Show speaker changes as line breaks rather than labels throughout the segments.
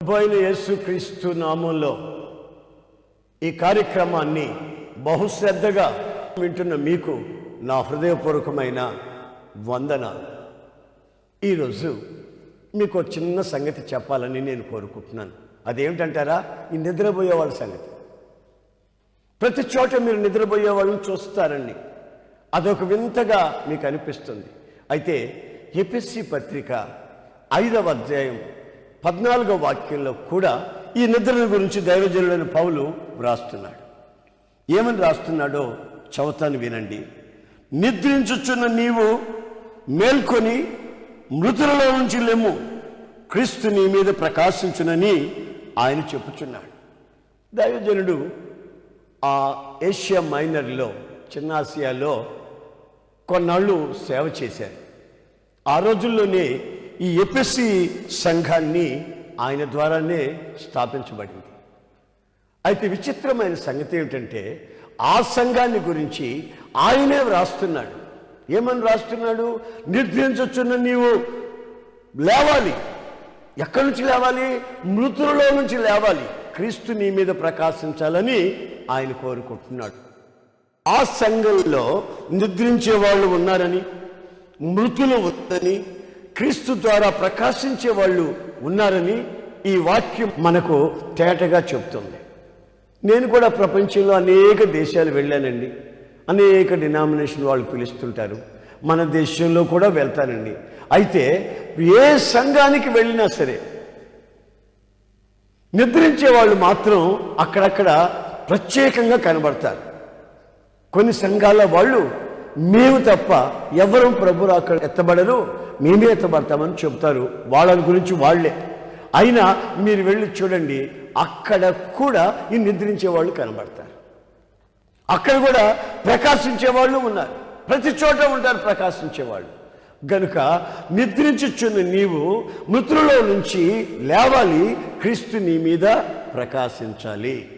ప్రభు యేసుక్రీస్తు నామంలో ఈ కార్యక్రమాన్ని బహుశ్రద్ధగా వింటున్న మీకు నా హృదయపూర్వకమైన వందనాలు. ఈరోజు మీకు చిన్న సంగతి చెప్పాలని నేను కోరుకుంటున్నాను. అదేమిటంటారా? ఈ నిద్రపోయే వాళ్ళ సంగతి. ప్రతి చోట మీరు నిద్రపోయే వాళ్ళని చూస్తారండి. అదొక వింతగా మీకు అనిపిస్తుంది. అయితే ఎపిస్సి పత్రిక ఐదవ అధ్యాయం పద్నాలుగో వాక్యంలో కూడా ఈ నిద్రల గురించి దైవజనుడైన పౌలు వ్రాస్తున్నాడు. ఏమని రాస్తున్నాడో చదువుతాను వినండి. నిద్రించుచున్న నీవు మేల్కొని మృతులలో నుంచి లెమ్ము క్రీస్తు నీ మీద ప్రకాశించునని ఆయన చెప్పుచున్నాడు. దైవజనుడు ఆ ఏషియా మైనర్లో చిన్నాసియాలో కొన్నాళ్ళు సేవ చేశారు. ఆ రోజుల్లోనే ఈ ఎపిసి సంఘాన్ని ఆయన ద్వారానే స్థాపించబడింది. అయితే విచిత్రమైన సంగతి ఏమిటంటే ఆ సంఘాన్ని గురించి ఆయనే వ్రాస్తున్నాడు. ఏమని రాస్తున్నాడు నిర్ధించుచున్న నీవు లేవాలి. ఎక్కడి నుంచి లేవాలి? మృతులలో నుంచి లేవాలి. క్రీస్తు నీ మీద ప్రకాశించాలని ఆయన కోరుకుంటున్నాడు. ఆ సంఘంలో నిద్రించే వాళ్ళు ఉన్నారని మృతులు ఉందని క్రీస్తు ద్వారా ప్రకాశించే వాళ్ళు ఉన్నారని ఈ వాక్యం మనకు తేటగా చెప్తుంది. నేను కూడా ప్రపంచంలో అనేక దేశాలు వెళ్ళానండి. అనేక డినామినేషన్ వాళ్ళు పిలుస్తుంటారు. మన దేశంలో కూడా వెళ్తానండి. అయితే ఏ సంఘానికి వెళ్ళినా సరే నిద్రించే వాళ్ళు మాత్రం అక్కడక్కడ ప్రత్యేకంగా కనబడతారు. కొన్ని సంఘాల వాళ్ళు మేము తప్ప ఎవరు ప్రభు అక్కడ ఎత్తబడరు. మేమే ఎత్తబడతామని చెప్తారు వాళ్ళ గురించి వాళ్ళే. అయినా మీరు వెళ్ళి చూడండి అక్కడ కూడా ఈ నిద్రించే వాళ్ళు కనబడతారు. అక్కడ కూడా ప్రకాశించే వాళ్ళు ఉన్నారు. ప్రతి చోట ఉంటారు ప్రకాశించే వాళ్ళు. గనుక నిద్రించుచున్న నీవు మృతులలో నుంచి లేవాలి క్రీస్తు నీ మీద ప్రకాశించాలి.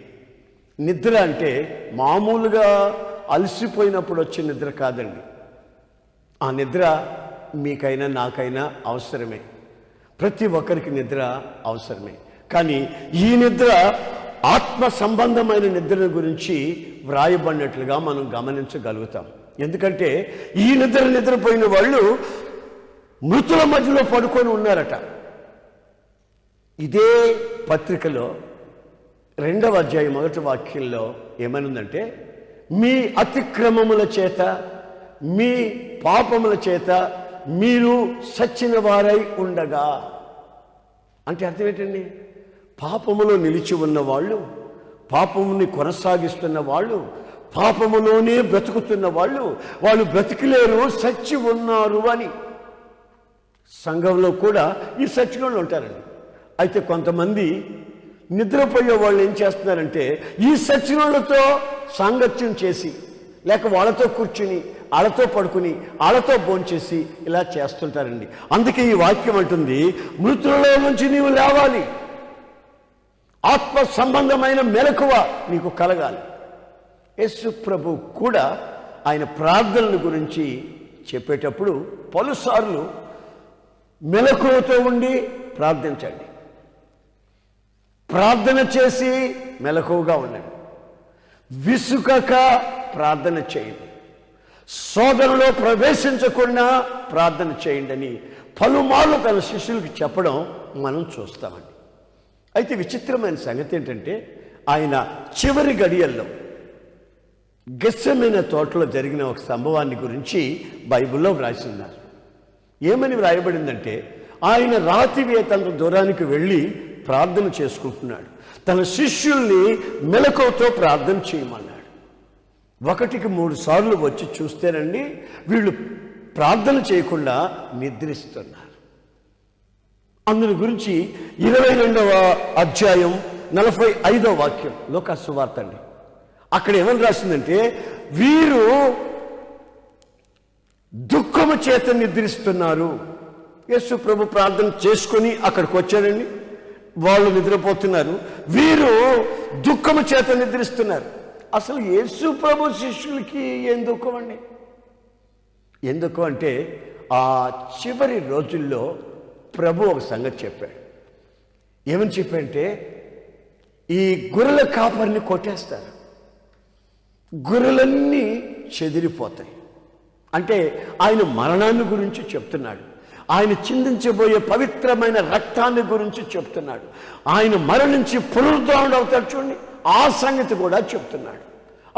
నిద్ర అంటే మామూలుగా అలసిపోయినప్పుడు వచ్చే నిద్ర కాదండి. ఆ నిద్ర మీకైనా నాకైనా అవసరమే. ప్రతి ఒక్కరికి నిద్ర అవసరమే. కానీ ఈ నిద్ర ఆత్మ సంబంధమైన నిద్ర గురించి వ్రాయబడినట్లుగా మనం గమనించగలుగుతాం. ఎందుకంటే ఈ నిద్ర నిద్రపోయిన వాళ్ళు మృతుల మధ్యలో పడుకొని ఉన్నారట. ఇదే పత్రికలో రెండవ అధ్యాయం మొదటి వాక్యంలో ఏమనుందంటే మీ అతిక్రమముల చేత మీ పాపముల చేత మీరు సచ్చిన వారై ఉండగా. అంటే అర్థం ఏంటండి పాపములో నిలిచి ఉన్న వాళ్ళు పాపముని కొనసాగిస్తున్న వాళ్ళు పాపములోనే బ్రతుకుతున్న వాళ్ళు వాళ్ళు బ్రతికిలేరు సచ్చి ఉన్నారు అని. సంఘంలో కూడా ఈ సచ్చినోళ్ళు ఉంటారండి. అయితే కొంతమంది నిద్రపోయే వాళ్ళు ఏం చేస్తున్నారంటే ఈ సచ్చినోళ్ళతో సాంగత్యం చేసి లేక వాళ్ళతో కూర్చుని వాళ్ళతో పడుకుని వాళ్ళతో భోంచేసి ఇలా చేస్తుంటారండి. అందుకే ఈ వాక్యం అంటుంది మృతులలో నుంచి నీవు లేవాలి. ఆత్మ సంబంధమైన మెలకువ నీకు కలగాలి. యేసు ప్రభు కూడా ఆయన ప్రార్థనల గురించి చెప్పేటప్పుడు పలుసార్లు మెలకువతో ఉండి ప్రార్థించండి. ప్రార్థన చేసి మెలకువగా ఉండండి. విసుకక ప్రార్థన చేయండి. సోదరులో ప్రవేశించకుండా ప్రార్థన చేయండి అని పలుమార్లు తన శిష్యులకు చెప్పడం మనం చూస్తామండి. అయితే విచిత్రమైన సంగతి ఏంటంటే ఆయన చివరి గడియల్లో గస్సమైన తోటలో జరిగిన ఒక సంభవాన్ని గురించి బైబిల్లో వ్రాసిన్నారు ఏమని వ్రాయబడిందంటే ఆయన రాతి వేతంత దూరానికి వెళ్ళి ప్రార్థన చేసుకుంటున్నాడు. తన శిష్యుల్ని మెలకువతో ప్రార్థన చేయమన్నాడు. ఒకటికి మూడు సార్లు వచ్చి చూస్తేనండి వీళ్ళు ప్రార్థన చేయకుండా నిద్రిస్తున్నారు. అందుని గురించి ఇరవై రెండవ అధ్యాయం నలభై ఐదవ వాక్యం లోకాసు వార్త అండి. అక్కడ ఏమని రాసిందంటే వీరు దుఃఖము చేత నిద్రిస్తున్నారు. యేసు ప్రభు ప్రార్థన చేసుకొని అక్కడికి వచ్చాడండి వాళ్ళు నిద్రపోతున్నారు. వీరు దుఃఖము చేత నిద్రిస్తున్నారు. అసలు యేసు ప్రభు శిష్యులకి ఏం దుఃఖం అండి? ఎందుకు అంటే ఆ చివరి రోజుల్లో ప్రభు ఒక సంగతి చెప్పాడు. ఏమని చెప్పంటే ఈ గొర్రెల కాపరిని కొట్టేస్తారు. గొర్రెలన్నీ చెదిరిపోతాయి. అంటే ఆయన మరణాన్ని గురించి చెప్తున్నాడు. ఆయన చిందించబోయే పవిత్రమైన రక్తాన్ని గురించి చెప్తున్నాడు. ఆయన మరణించి పునరుద్ధరణ అవుతాడు చూడండి. ఆ సంగతి కూడా చెప్తున్నాడు.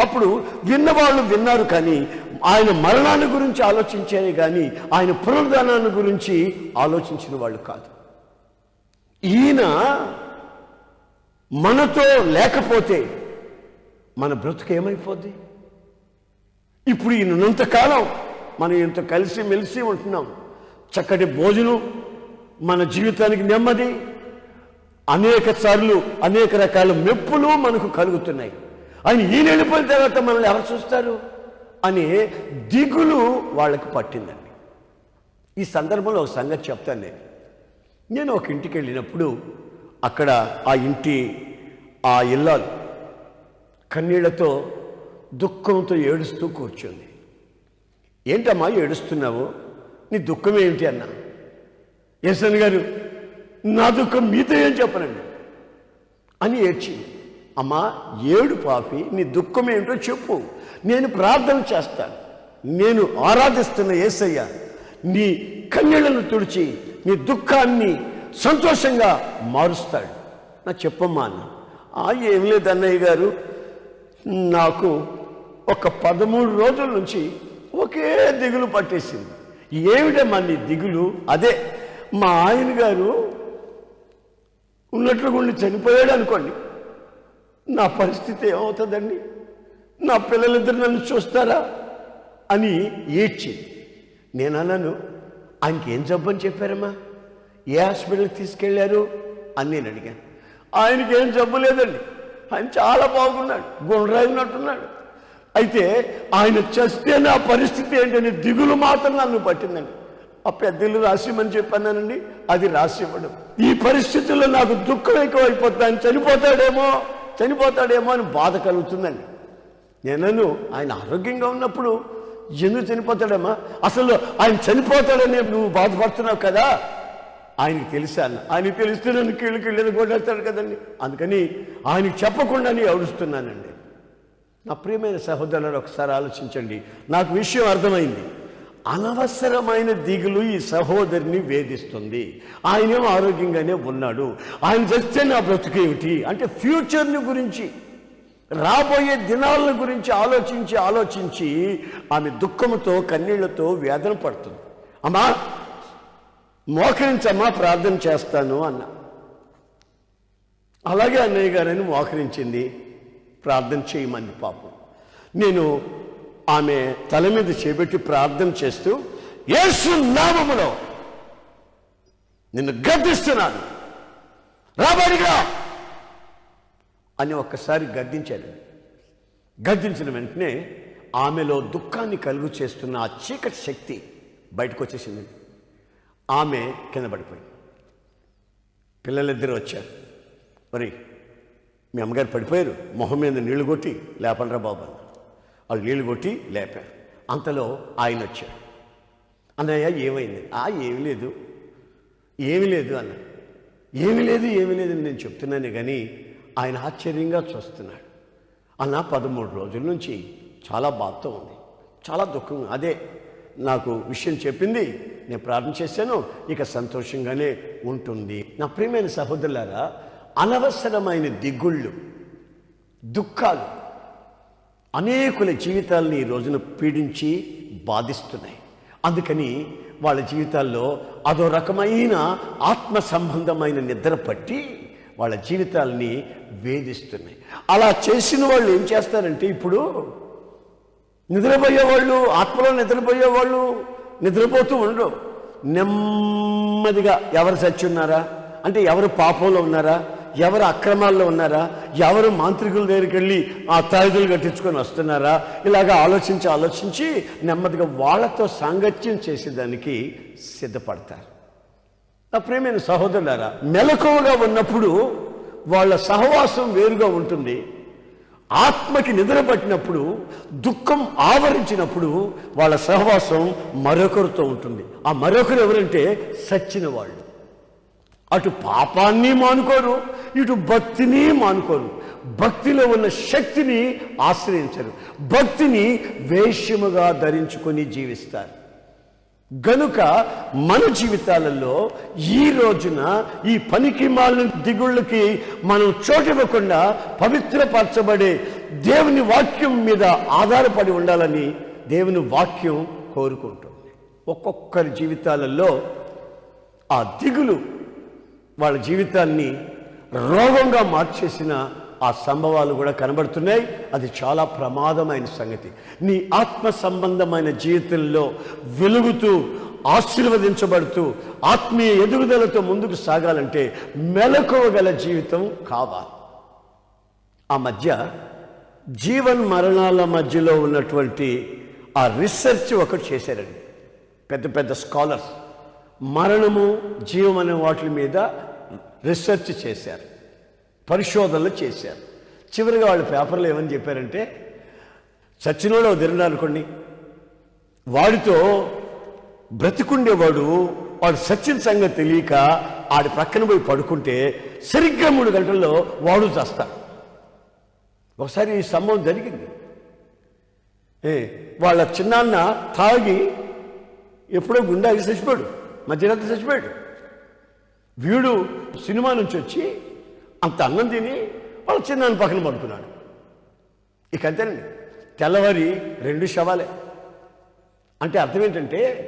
అప్పుడు విన్నవాళ్ళు విన్నారు కానీ ఆయన మరణాన్ని గురించి ఆలోచించారే కానీ ఆయన పునరుద్ధరణాన్ని గురించి ఆలోచించిన వాళ్ళు కాదు. ఈయన మనతో లేకపోతే మన బ్రతుకు ఏమైపోద్ది? ఇప్పుడు ఈయన ఉన్నంతకాలం మనం ఇంత కలిసి మెలిసి ఉంటున్నాం. చక్కటి భోజనం మన జీవితానికి నెమ్మది. అనేక సార్లు అనేక రకాల మెప్పులు మనకు కలుగుతున్నాయి. అని ఈయన వెళ్ళిపోయిన తర్వాత మనల్ని ఎవరు చూస్తారు? అని దిగులు వాళ్ళకి పట్టిందండి. ఈ సందర్భంలో ఒక సంగతి చెప్తాను నేను. నేను ఒక ఇంటికి వెళ్ళినప్పుడు అక్కడ ఆ ఇంటి ఆ ఇల్లాలు కన్నీళ్ళతో దుఃఖంతో ఏడుస్తూ కూర్చుంది. ఏంటమ్మా ఏడుస్తున్నావు? నీ దుఃఖం ఏమిటి అన్నా? యశన్ గారు నా దుఃఖం మీతో ఏం చెప్పనండి? అని ఏడ్చింది అమ్మా ఏడు పాపి నీ దుఃఖం ఏమిటో చెప్పు. నేను ప్రార్థన చేస్తాను. నేను ఆరాధిస్తున్న ఏసయ్య నీ కన్నీళ్ళను తుడిచి నీ దుఃఖాన్ని సంతోషంగా మారుస్తాడు. నా చెప్పమ్మా అన్న. ఆ ఏం లేదు అన్నయ్య గారు. నాకు ఒక పదమూడు రోజుల నుంచి ఒకే దిగులు పట్టేసింది. ఏమిటమ్మా నీ దిగులు? అదే మా ఆయన గారు ఉన్నట్లు ఉండి చనిపోయాడు అనుకోండి. నా పరిస్థితి ఏమవుతుందండి? నా పిల్లలిద్దరు నన్ను చూస్తారా? అని ఏడ్చింది. నేను అన్నాను ఆయనకేం జబ్బని జబ్బు అని చెప్పారమ్మా? ఏ హాస్పిటల్కి తీసుకెళ్ళారు అని నేను అడిగాను. ఆయనకి ఏం జబ్బు లేదండి. ఆయన చాలా బాగున్నాడు గుండ్రాయి అయితే ఆయన చస్తే నా పరిస్థితి ఏంటని దిగులు మాత్రం నన్ను పట్టిందండి. ఆ పెద్దలు రాసిమని చెప్పానండి అది రాసి ఇవ్వడం. ఈ పరిస్థితుల్లో నాకు దుఃఖం ఎక్కువైపోతాను చనిపోతాడేమో చనిపోతాడేమో అని బాధ కలుగుతుందండి. నేను ఆయన ఆరోగ్యంగా ఉన్నప్పుడు ఎందుకు చనిపోతాడమ్మా అసలు ఆయన చనిపోతాడని నువ్వు బాధపడుతున్నావు కదా ఆయనకి తెలుసా అన్న. ఆయనకి తెలిస్తే నన్ను కీళ్ళు కీళ్ళని కొట్టేస్తాడు కదండి. అందుకని ఆయనకి అని ఏడుస్తున్నానండి. నా ప్రియమైన సహోదరులను ఒకసారి ఆలోచించండి. నాకు విషయం అర్థమైంది. అనవసరమైన దిగులు ఈ సహోదరిని వేధిస్తుంది. ఆయనేమో ఆరోగ్యంగానే ఉన్నాడు. ఆయన చస్తే నా బ్రతుకేమిటి అంటే ఫ్యూచర్ని గురించి రాబోయే దినాలను గురించి ఆలోచించి ఆలోచించి ఆమె దుఃఖముతో కన్నీళ్ళతో వేదన పడుతుంది. అమ్మా మోకరించమ్మా ప్రార్థన చేస్తాను అన్న. అలాగే అన్నయ్య గారని మోకరించింది. ప్రార్థన చేయమంది పాపం. నేను ఆమె తల మీద చేపెట్టి ప్రార్థన చేస్తూ యేసు నామములో నిన్ను గద్దిస్తున్నాను. రాబడిగా అని ఒక్కసారి గద్దించాడు. గద్దించిన వెంటనే ఆమెలో దుఃఖాన్ని కలుగు చేస్తున్న ఆ చీకటి శక్తి బయటకు వచ్చేసింది ఆమె కింద పడిపోయింది. పిల్లలిద్దరూ వచ్చారు. మరి మీ అమ్మగారు పడిపోయారు. మొహం మీద నీళ్ళు కొట్టి లేపనరా బాబు అన్నారు వాళ్ళు నీళ్ళు కొట్టి లేపారు. అంతలో ఆయన వచ్చాడు. అన్నయ్య ఏమైంది? ఆ ఏమి లేదు. ఏమి లేదు అన్న. ఏమి లేదు ఏమి లేదు నేను చెప్తున్నాను కానీ ఆయన ఆశ్చర్యంగా చూస్తున్నాడు. అన్న పదమూడు రోజుల నుంచి చాలా బాధతో ఉంది. చాలా దుఃఖంగా అదే నాకు విషయం చెప్పింది. నేను ప్రార్థన చేశాను. ఇక సంతోషంగానే ఉంటుంది. నా ప్రియమైన సహోదరులారా అనవసరమైన దిగుళ్ళు దుఃఖాలు అనేకుల జీవితాలని ఈ రోజున పీడించి బాధిస్తున్నాయి. అందుకని వాళ్ళ జీవితాల్లో అదో రకమైన ఆత్మ సంబంధమైన నిద్ర పట్టి వాళ్ళ జీవితాలని వేధిస్తున్నాయి. అలా చేసిన వాళ్ళు ఏం చేస్తారంటే ఇప్పుడు నిద్రపోయేవాళ్ళు ఆత్మలో నిద్రపోయేవాళ్ళు నిద్రపోతూ ఉండరు. నెమ్మదిగా ఎవరు చచ్చి ఉన్నారా? అంటే ఎవరు పాపంలో ఉన్నారా? ఎవరు అక్రమాల్లో ఉన్నారా? ఎవరు మాంత్రికుల దగ్గరికి వెళ్ళి ఆ తాయిదులు కట్టించుకొని వస్తున్నారా? ఇలాగా ఆలోచించి ఆలోచించి నెమ్మదిగా వాళ్ళతో సాంగత్యం చేసేదానికి సిద్ధపడతారు. నా ప్రేమైన సహోదరులారా మెలకువగా ఉన్నప్పుడు వాళ్ళ సహవాసం వేరుగా ఉంటుంది. ఆత్మకి నిద్ర పట్టినప్పుడు దుఃఖం ఆవరించినప్పుడు వాళ్ళ సహవాసం మరొకరితో ఉంటుంది. ఆ మరొకరు ఎవరంటే సచ్చిన వాళ్ళు అటు పాపాన్ని మానుకోరు ఇటు భక్తిని మానుకోరు. భక్తిలో ఉన్న శక్తిని ఆశ్రయించరు. భక్తిని వేష్యముగా ధరించుకొని జీవిస్తారు. గనుక మన జీవితాలలో ఈ రోజున ఈ పనికి మాలిన దిగుళ్ళకి మనం చోటివ్వకుండా పవిత్రపరచబడే దేవుని వాక్యం మీద ఆధారపడి ఉండాలని దేవుని వాక్యం కోరుకుంటుంది. ఒక్కొక్కరి జీవితాలలో ఆ దిగులు వాళ్ళ జీవితాన్ని రోగంగా మార్చేసిన ఆ సంభవాలు కూడా కనబడుతున్నాయి. అది చాలా ప్రమాదమైన సంగతి. నీ ఆత్మ సంబంధమైన జీవితంలో వెలుగుతూ ఆశీర్వదించబడుతూ ఆత్మీయ ఎదుగుదలతో ముందుకు సాగాలంటే మెలకువగల జీవితం కావాలి. ఆ మధ్య జీవన్ మరణాల మధ్యలో ఉన్నటువంటి ఆ రీసెర్చ్ ఒకటి చేశారండి. పెద్ద పెద్ద స్కాలర్స్. మరణము జీవం అనే వాటి మీద రీసెర్చ్ చేశారు. పరిశోధనలు చేశారు. చివరిగా వాళ్ళ పేపర్లో ఏమని చెప్పారంటే చచ్చినోడు తిరిగినా అనుకోండి. వాడితో బ్రతికుండేవాడు వాడు సచిన సంగతి తెలియక ఆడి ప్రక్కన పోయి పడుకుంటే సరిగ్గా మూడు గంటల్లో వాడు చేస్తాడు. ఒకసారి ఈ సంభవం జరిగింది. ఏ వాళ్ళ చిన్నాన్న తాగి ఎప్పుడో గుండాగి చచ్చిపోయాడు. మధ్యరాత్రి చచ్చిపోయాడు. వీడు సినిమా నుంచి వచ్చి అంత అన్నం తిని వాళ్ళ చిన్నాన్న పక్కన పడుకున్నాడు. ఇక అంతేనండి. తెల్లవారి రెండు శవాలే. అంటే అర్థం ఏంటంటే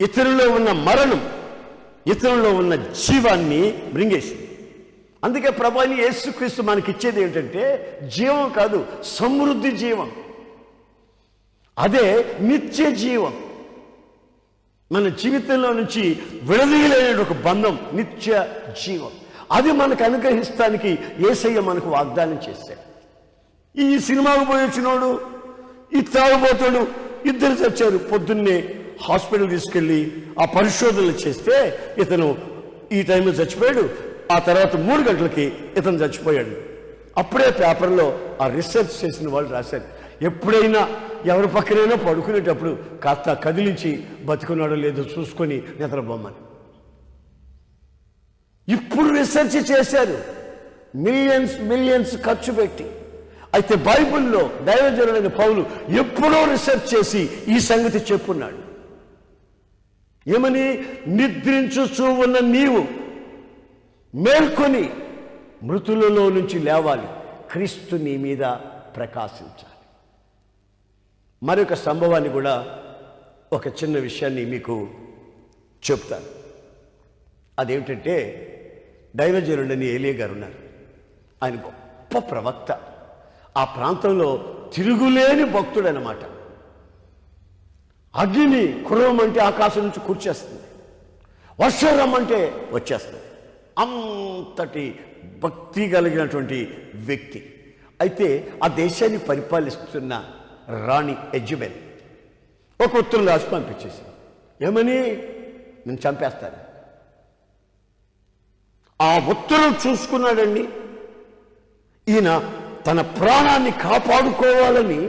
ఇతరుల్లో ఉన్న మరణం ఇతరుల్లో ఉన్న జీవాన్ని మృంగేసింది. అందుకే ప్రభాని యేసుక్రీస్తు మనకి ఇచ్చేది ఏంటంటే జీవం కాదు సమృద్ధి జీవం. అదే నిత్య జీవం. మన జీవితంలో నుంచి విడదీయలేని ఒక బంధం నిత్య జీవం. అది మనకు అనుగ్రహిస్తానికి ఏసయ్య మనకు వాగ్దానం చేశాడు. ఈ సినిమాకు పోయి వచ్చినోడు ఈ తాగుబోతాడు ఇద్దరు చచ్చారు. పొద్దున్నే హాస్పిటల్ తీసుకెళ్ళి ఆ పరిశోధనలు చేస్తే ఇతను ఈ టైంలో చచ్చిపోయాడు. ఆ తర్వాత మూడు గంటలకి ఇతను చచ్చిపోయాడు. అప్పుడే పేపర్లో ఆ రీసెర్చ్ చేసిన వాళ్ళు రాశారు. ఎప్పుడైనా ఎవరి పక్కనైనా పడుకునేటప్పుడు కాస్త కదిలించి బతుకున్నాడో లేదో చూసుకొని నిద్రపోమని. ఇప్పుడు రీసెర్చ్ చేశారు. మిలియన్స్ మిలియన్స్ ఖర్చు పెట్టి. అయితే బైబిల్లో దైవజనుడైన పౌలు ఎప్పుడో రీసెర్చ్ చేసి ఈ సంగతి చెప్పున్నాడు. ఏమని? నిద్రించుచూ ఉన్న నీవు మేల్కొని మృతులలో నుంచి లేవాలి. క్రీస్తు నీ మీద ప్రకాశించాలి మరొక సంభవాన్ని కూడా ఒక చిన్న విషయాన్ని మీకు చెప్తాను. అదేమిటంటే దైవజనుడని ఏలియ గారు ఉన్నారు. ఆయన గొప్ప ప్రవక్త. ఆ ప్రాంతంలో తిరుగులేని భక్తుడు అన్నమాట అగ్నిని కురవమంటే ఆకాశం నుంచి కూర్చేస్తుంది. వర్షం రమ్మంటే వచ్చేస్తుంది. అంతటి భక్తి కలిగినటువంటి వ్యక్తి. అయితే ఆ దేశాన్ని పరిపాలిస్తున్న రాణి ఎజ్యుబెల్ ఒక ఉత్తరం రాసి పంపించేసి ఏమని? నేను చంపేస్తాను ఆ ఉత్తరం చూసుకున్నాడండి. ఈయన తన ప్రాణాన్ని కాపాడుకోవాలని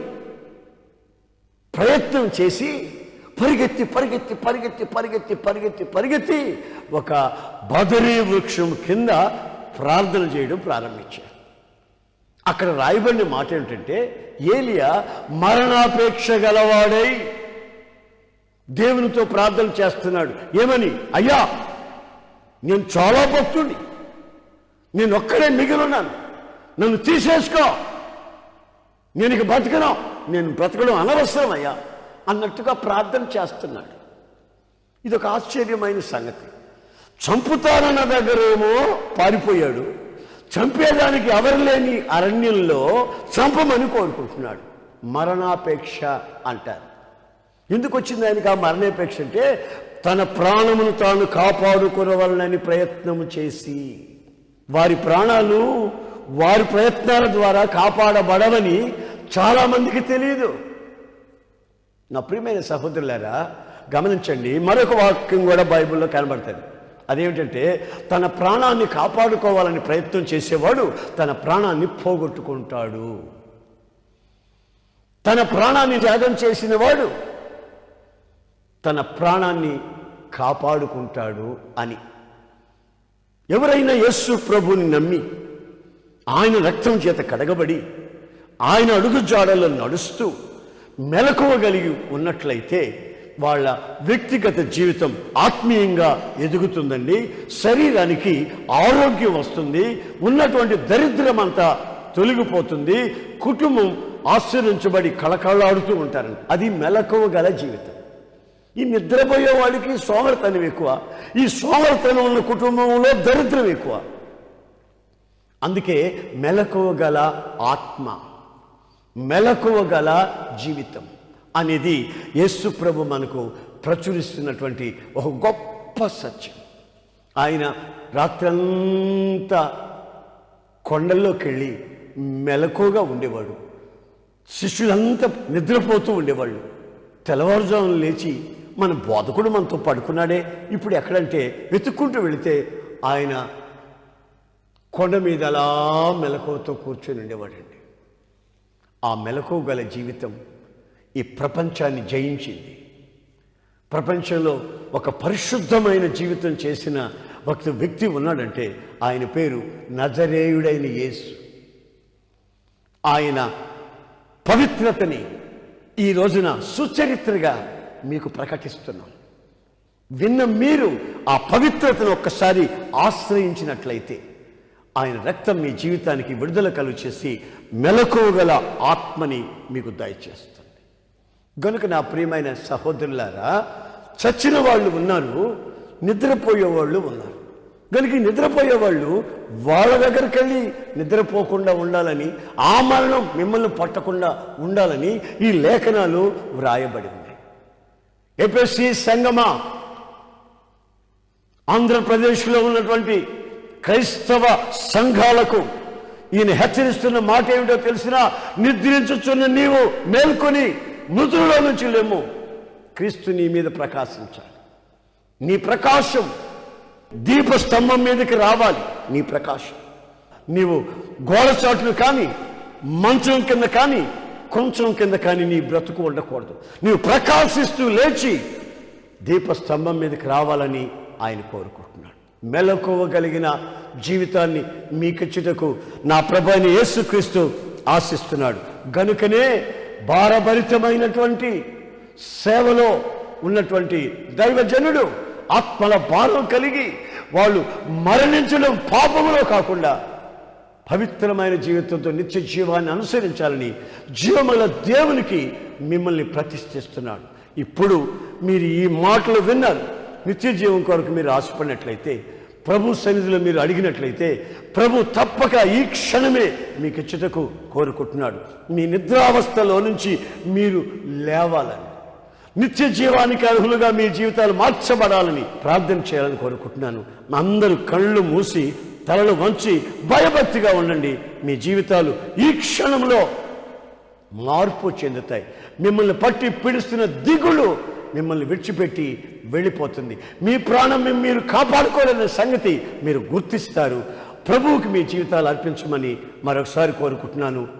ప్రయత్నం చేసి పరిగెత్తి పరిగెత్తి పరిగెత్తి పరిగెత్తి పరిగెత్తి పరిగెత్తి ఒక బదరీ వృక్షం కింద ప్రార్థన చేయడం ప్రారంభించారు. అక్కడ రాయబడిన మాట ఏమిటంటే ఏలియా మరణాపేక్ష గలవాడై దేవునితో ప్రార్థన చేస్తున్నాడు. ఏమని? అయ్యా నేను చాలా భక్తుడిని నేను ఒక్కడే మిగిలిన్నాను నన్ను తీసేసుకో. నేను ఇక బతకను నేను బ్రతకడం అనవసరం అయ్యా అన్నట్టుగా ప్రార్థన చేస్తున్నాడు. ఇది ఒక ఆశ్చర్యమైన సంగతి. చంపుతారన్న దగ్గరేమో పారిపోయాడు. చంపేదానికి ఎవరు లేని అరణ్యంలో చంపమని కోరుకుంటున్నాడు. మరణాపేక్ష అంటారు. ఎందుకు వచ్చింది ఆయనకి ఆ మరణాపేక్ష అంటే తన ప్రాణమును తాను కాపాడుకునవలనని ప్రయత్నము చేసి వారి ప్రాణాలు వారి ప్రయత్నాల ద్వారా కాపాడబడవని చాలామందికి తెలియదు నా ప్రియమైన సహోదరులారా గమనించండి మరొక వాక్యం కూడా బైబిల్లో కనబడుతుంది. అదేమిటంటే తన ప్రాణాన్ని కాపాడుకోవాలని ప్రయత్నం చేసేవాడు తన ప్రాణాన్ని పోగొట్టుకుంటాడు. తన ప్రాణాన్ని త్యాగం చేసిన వాడు తన ప్రాణాన్ని కాపాడుకుంటాడు అని. ఎవరైనా యస్సు ప్రభుని నమ్మి ఆయన రక్తం చేత కడగబడి ఆయన అడుగు జాడలో నడుస్తూ మెలకువగలిగి ఉన్నట్లయితే వాళ్ళ వ్యక్తిగత జీవితం ఆత్మీయంగా ఎదుగుతుందండి. శరీరానికి ఆరోగ్యం వస్తుంది. ఉన్నటువంటి దరిద్రం అంతా తొలగిపోతుంది. కుటుంబం ఆశ్చర్యించబడి కళకళలాడుతూ ఉంటారండి అది మెలకువ గల జీవితం. ఈ నిద్రపోయే వాడికి సోమర్తనం ఎక్కువ. ఈ సోమర్తనం ఉన్న కుటుంబంలో దరిద్రం ఎక్కువ. అందుకే మెలకువ గల ఆత్మ మెలకువ గల జీవితం. అనేది యేసు ప్రభు మనకు ప్రచురిస్తున్నటువంటి ఒక గొప్ప సత్యం. ఆయన రాత్రంతా కొండల్లోకి వెళ్ళి మెలకువగా ఉండేవాడు. శిష్యులంతా నిద్రపోతూ ఉండేవాళ్ళు. తెల్లవారుజామున లేచి మన బోధకుడు మనతో పడుకున్నాడే. ఇప్పుడు ఎక్కడంటే వెతుక్కుంటూ వెళితే ఆయన కొండ మీద అలా మెలకువతో కూర్చొని ఉండేవాడండి. ఆ మెలకువ గల జీవితం ఈ ప్రపంచాన్ని జయించింది. ప్రపంచంలో ఒక పరిశుద్ధమైన జీవితం చేసిన ఒక వ్యక్తి ఉన్నాడంటే ఆయన పేరు నజరేయుడైన యేసు. ఆయన పవిత్రతని ఈ రోజున సుచరిత్రగా మీకు ప్రకటిస్తున్నాం. విన్న మీరు ఆ పవిత్రతను ఒక్కసారి ఆశ్రయించినట్లయితే ఆయన రక్తం మీ జీవితానికి విడుదల కలుగు చేసి మెలకువగల ఆత్మని మీకు దయచేస్తుంది గనుక నా ప్రియమైన సహోదరులారా చచ్చిన వాళ్ళు ఉన్నారు నిద్రపోయే వాళ్ళు ఉన్నారు. కనుక నిద్రపోయే వాళ్ళు వాళ్ళ దగ్గరికి వెళ్ళి నిద్రపోకుండా ఉండాలని ఆ మరణం మిమ్మల్ని పట్టకుండా ఉండాలని ఈ లేఖనాలు వ్రాయబడి ఉన్నాయి. ఎపిఎస్సి సంగమా ఆంధ్రప్రదేశ్లో ఉన్నటువంటి క్రైస్తవ సంఘాలకు ఈయన హెచ్చరిస్తున్న మాట ఏమిటో తెలిసినా నిద్రించుచున్న నీవు మేల్కొని మృతుల్లో నుంచి లేము. క్రీస్తు నీ మీద ప్రకాశించాలి. నీ ప్రకాశం దీపస్తంభం మీదకి రావాలి. నీ ప్రకాశం. నీవు గోడ చాటును కానీ మంచం కింద కానీ కొంచెం కింద కానీ నీ బ్రతుకు ఉండకూడదు. నీవు ప్రకాశిస్తూ లేచి దీపస్తంభం మీదకి రావాలని ఆయన కోరుకుంటున్నాడు. మెలకువగలిగిన జీవితాన్ని మీకిచ్చుటకు నా ప్రభాని యేసుక్రీస్తు ఆశిస్తున్నాడు. గనుకనే భారభరితమైనటువంటి సేవలో ఉన్నటువంటి దైవజనుడు ఆత్మల భారం కలిగి వాళ్ళు మరణించడం పాపములో కాకుండా పవిత్రమైన జీవితంతో నిత్య జీవాన్ని అనుసరించాలని జీవముల దేవునికి మిమ్మల్ని ప్రతిష్ఠిస్తున్నాడు. ఇప్పుడు మీరు ఈ మాటలు విన్నారు. నిత్య జీవం కొరకు మీరు ఆశపడినట్లయితే ప్రభు సన్నిధిలో మీరు అడిగినట్లయితే ప్రభు తప్పక ఈ క్షణమే మీకు ఇచ్చుటకు కోరుకుంటున్నాడు. మీ నిద్రావస్థలో నుంచి మీరు లేవాలని నిత్య జీవానికి అర్హులుగా మీ జీవితాలు మార్చబడాలని ప్రార్థన చేయాలని కోరుకుంటున్నాను. అందరూ కళ్ళు మూసి తలలు వంచి భయభక్తిగా ఉండండి. మీ జీవితాలు ఈ క్షణంలో మార్పు చెందుతాయి. మిమ్మల్ని పట్టి పిడుస్తున్న దిగులు మిమ్మల్ని విడిచిపెట్టి వెళ్ళిపోతుంది. మీ ప్రాణం మీరు కాపాడుకోలేని సంగతి మీరు గుర్తిస్తారు. ప్రభువుకి మీ జీవితాలు అర్పించమని మరొకసారి కోరుకుంటున్నాను.